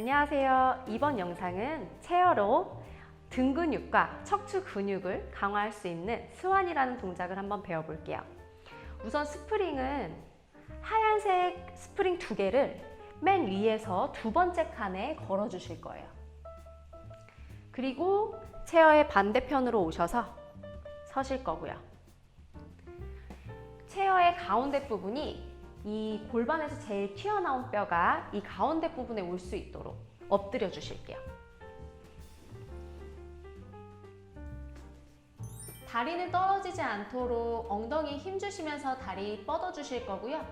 안녕하세요. 이번 영상은 체어로 등 근육과 척추 근육을 강화할 수 있는 스완이라는 동작을 한번 배워볼게요. 우선 스프링은 하얀색 스프링 두 개를 맨 위에서 두 번째 칸에 걸어 주실 거예요. 그리고 체어의 반대편으로 오셔서 서실 거고요. 체어의 가운데 부분이 이 골반에서 제일 튀어나온 뼈가 이 가운데 부분에 올 수 있도록 엎드려 주실게요. 다리는 떨어지지 않도록 엉덩이 힘 주시면서 다리 뻗어 주실 거고요.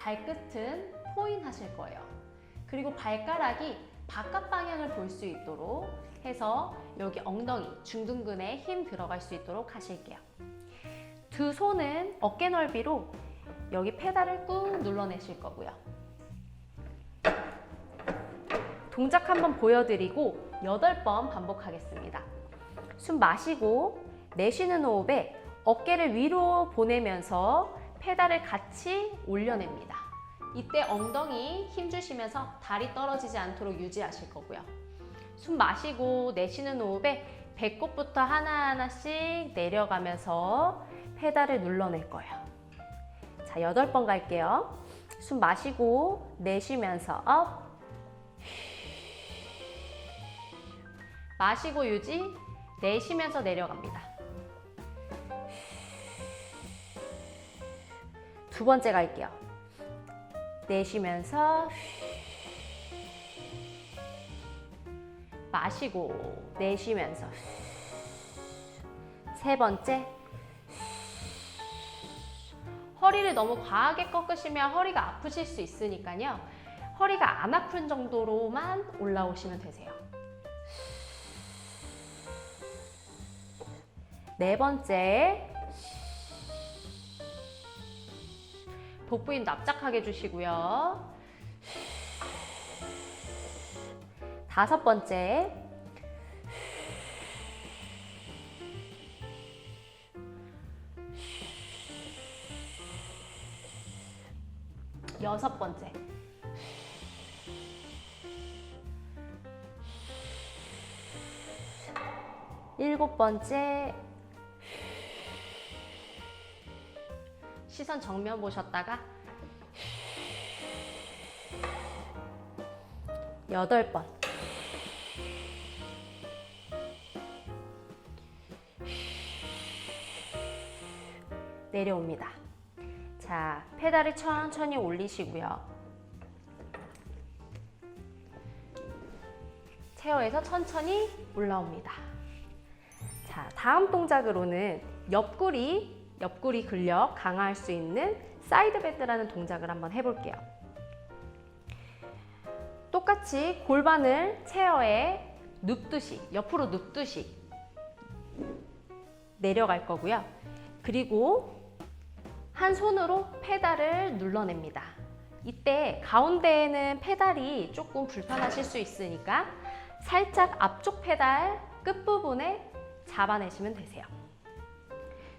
발끝은 포인 하실 거예요. 그리고 발가락이 바깥 방향을 볼 수 있도록 해서 여기 엉덩이, 중둔근에 힘 들어갈 수 있도록 하실게요. 두 손은 어깨 넓이로 여기 페달을 꾹 눌러내실 거고요. 동작 한번 보여드리고 8번 반복하겠습니다. 숨 마시고 내쉬는 호흡에 어깨를 위로 보내면서 페달을 같이 올려냅니다. 이때 엉덩이 힘 주시면서 다리 떨어지지 않도록 유지하실 거고요. 숨 마시고 내쉬는 호흡에 배꼽부터 하나하나씩 내려가면서 페달을 눌러낼 거예요. 자, 여덟 번 갈게요. 숨 마시고 내쉬면서 업. 마시고 유지, 내쉬면서 내려갑니다. 두 번째 갈게요. 내쉬면서 마시고 내쉬면서 세 번째 허리를 너무 과하게 꺾으시면 허리가 아프실 수 있으니까요. 허리가 안 아픈 정도로만 올라오시면 되세요. 네 번째 복부 힘 납작하게 해주시고요. 다섯 번째 여섯 번째. 일곱 번째. 시선 정면 보셨다가 여덟 번. 내려옵니다. 자, 페달을 천천히 올리시고요. 체어에서 천천히 올라옵니다. 자, 다음 동작으로는 옆구리, 옆구리 근력 강화할 수 있는 사이드 밴드라는 동작을 한번 해볼게요. 똑같이 골반을 체어에 눕듯이, 옆으로 눕듯이 내려갈 거고요. 그리고 한 손으로 페달을 눌러냅니다. 이때 가운데에는 페달이 조금 불편하실 수 있으니까 살짝 앞쪽 페달 끝부분에 잡아내시면 되세요.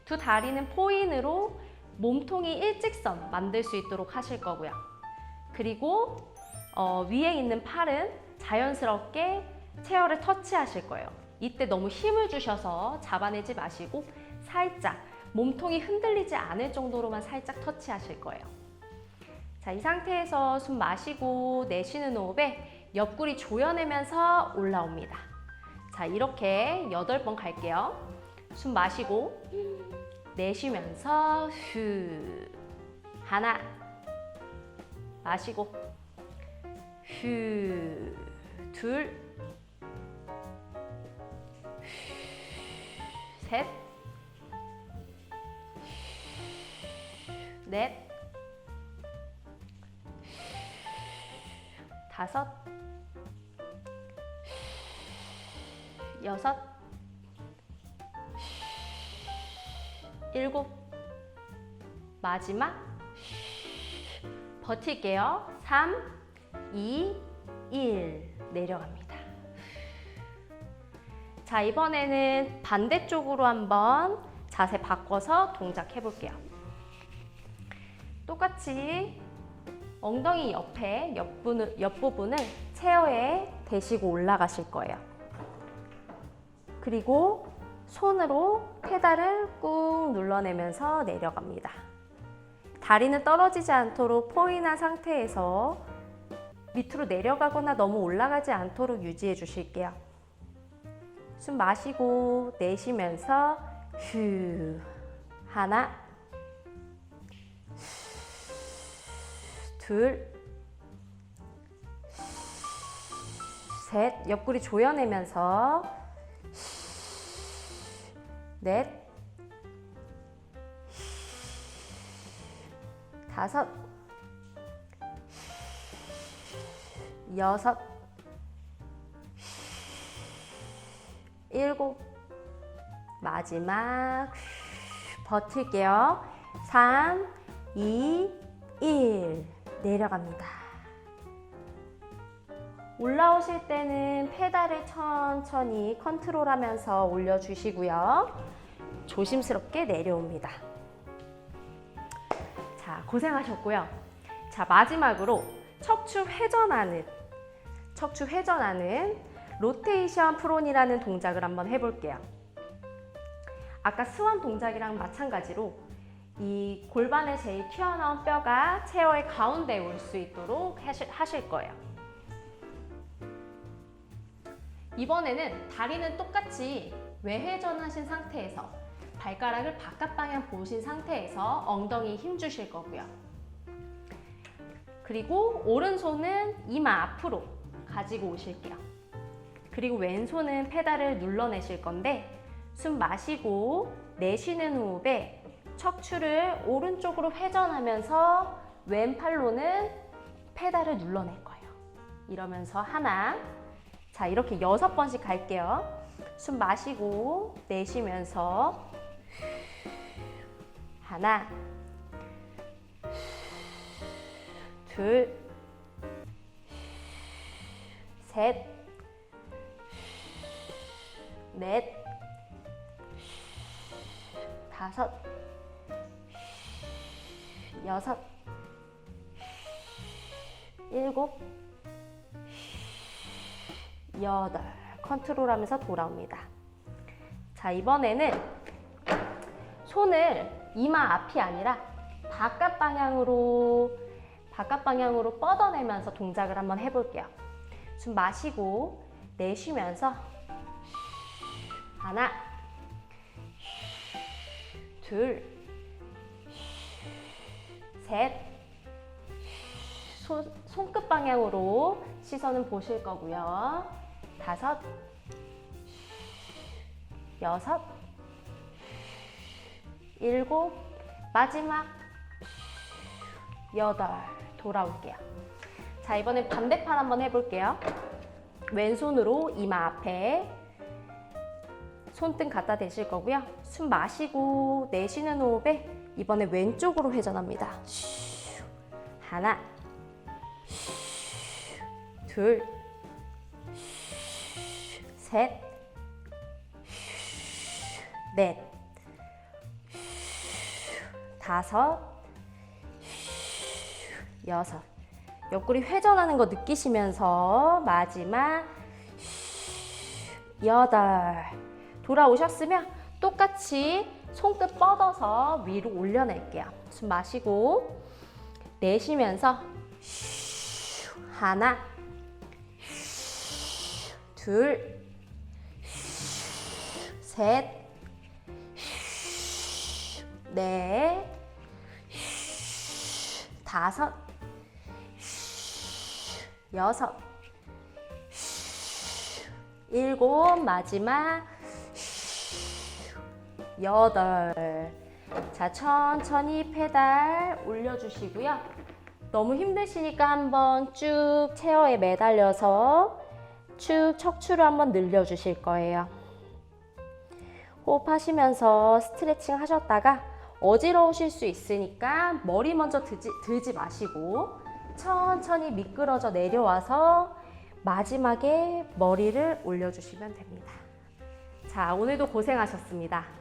두 다리는 포인으로 몸통이 일직선 만들 수 있도록 하실 거고요. 그리고 어, 위에 있는 팔은 자연스럽게 체어를 터치하실 거예요. 이때 너무 힘을 주셔서 잡아내지 마시고 살짝 몸통이 흔들리지 않을 정도로만 살짝 터치하실 거예요. 자, 이 상태에서 숨 마시고 내쉬는 호흡에 옆구리 조여내면서 올라옵니다. 자, 이렇게 8번 갈게요. 숨 마시고 내쉬면서 휴 하나 마시고 휴둘 셋, 넷, 다섯, 여섯, 일곱, 마지막 버틸게요. 3, 2, 1 내려갑니다. 자, 이번에는 반대쪽으로 한번 자세 바꿔서 동작 해볼게요. 똑같이 엉덩이 옆에 옆부분을, 옆부분을 체어에 대시고 올라가실 거예요. 그리고 손으로 페달을 꾹 눌러내면서 내려갑니다. 다리는 떨어지지 않도록 포인한 상태에서 밑으로 내려가거나 너무 올라가지 않도록 유지해 주실게요. 숨 마시고 내쉬면서 휴 하나 둘 셋, 옆구리 조여내면서 넷, 다섯, 여섯, 일곱, 마지막. 버틸게요. 3, 2, 1 내려갑니다. 올라오실 때는 페달을 천천히 컨트롤하면서 올려주시고요. 조심스럽게 내려옵니다. 자, 고생하셨고요. 자, 마지막으로 척추 회전하는 척추 회전하는 로테이션 프론이라는 동작을 한번 해볼게요. 아까 스완 동작이랑 마찬가지로 이 골반에 제일 튀어나온 뼈가 체어의 가운데에 올 수 있도록 하실, 하실 거예요. 이번에는 다리는 똑같이 외회전하신 상태에서 발가락을 바깥 방향 보신 상태에서 엉덩이 힘 주실 거고요. 그리고 오른손은 이마 앞으로 가지고 오실게요. 그리고 왼손은 페달을 눌러내실 건데 숨 마시고 내쉬는 호흡에 척추를 오른쪽으로 회전하면서 왼팔로는 페달을 눌러낼 거예요. 이러면서 하나, 자, 이렇게 여섯 번씩 갈게요. 숨 마시고 내쉬면서 하나, 둘, 셋, 넷, 다섯, 여섯, 일곱, 여덟 컨트롤하면서 돌아옵니다. 자 이번에는 손을 이마 앞이 아니라 바깥 방향으로 바깥 방향으로 뻗어내면서 동작을 한번 해볼게요. 숨 마시고 내쉬면서 하나, 둘, 셋, 손, 손끝 방향으로 시선은 보실 거고요. 다섯, 여섯, 일곱, 마지막. 여덟. 돌아올게요. 자, 이번엔 반대팔 한번 해볼게요. 왼손으로 이마 앞에 손등 갖다 대실 거고요. 숨 마시고 내쉬는 호흡에 이번에 왼쪽으로 회전합니다. 슈, 하나, 둘, 셋, 넷, 다섯, 여섯. 옆구리 회전하는 거 느끼시면서 마지막. 여덟. 돌아오셨으면 똑같이 손끝 뻗어서 위로 올려낼게요. 숨 마시고 내쉬면서 하나, 둘, 셋, 넷, 다섯, 여섯, 일곱, 마지막 여덟. 자, 천천히 페달 올려주시고요. 너무 힘드시니까 한번 쭉 체어에 매달려서 쭉 척추를 한번 늘려주실 거예요. 호흡하시면서 스트레칭 하셨다가 어지러우실 수 있으니까 머리 먼저 들지, 들지 마시고 천천히 미끄러져 내려와서 마지막에 머리를 올려주시면 됩니다. 자, 오늘도 고생하셨습니다.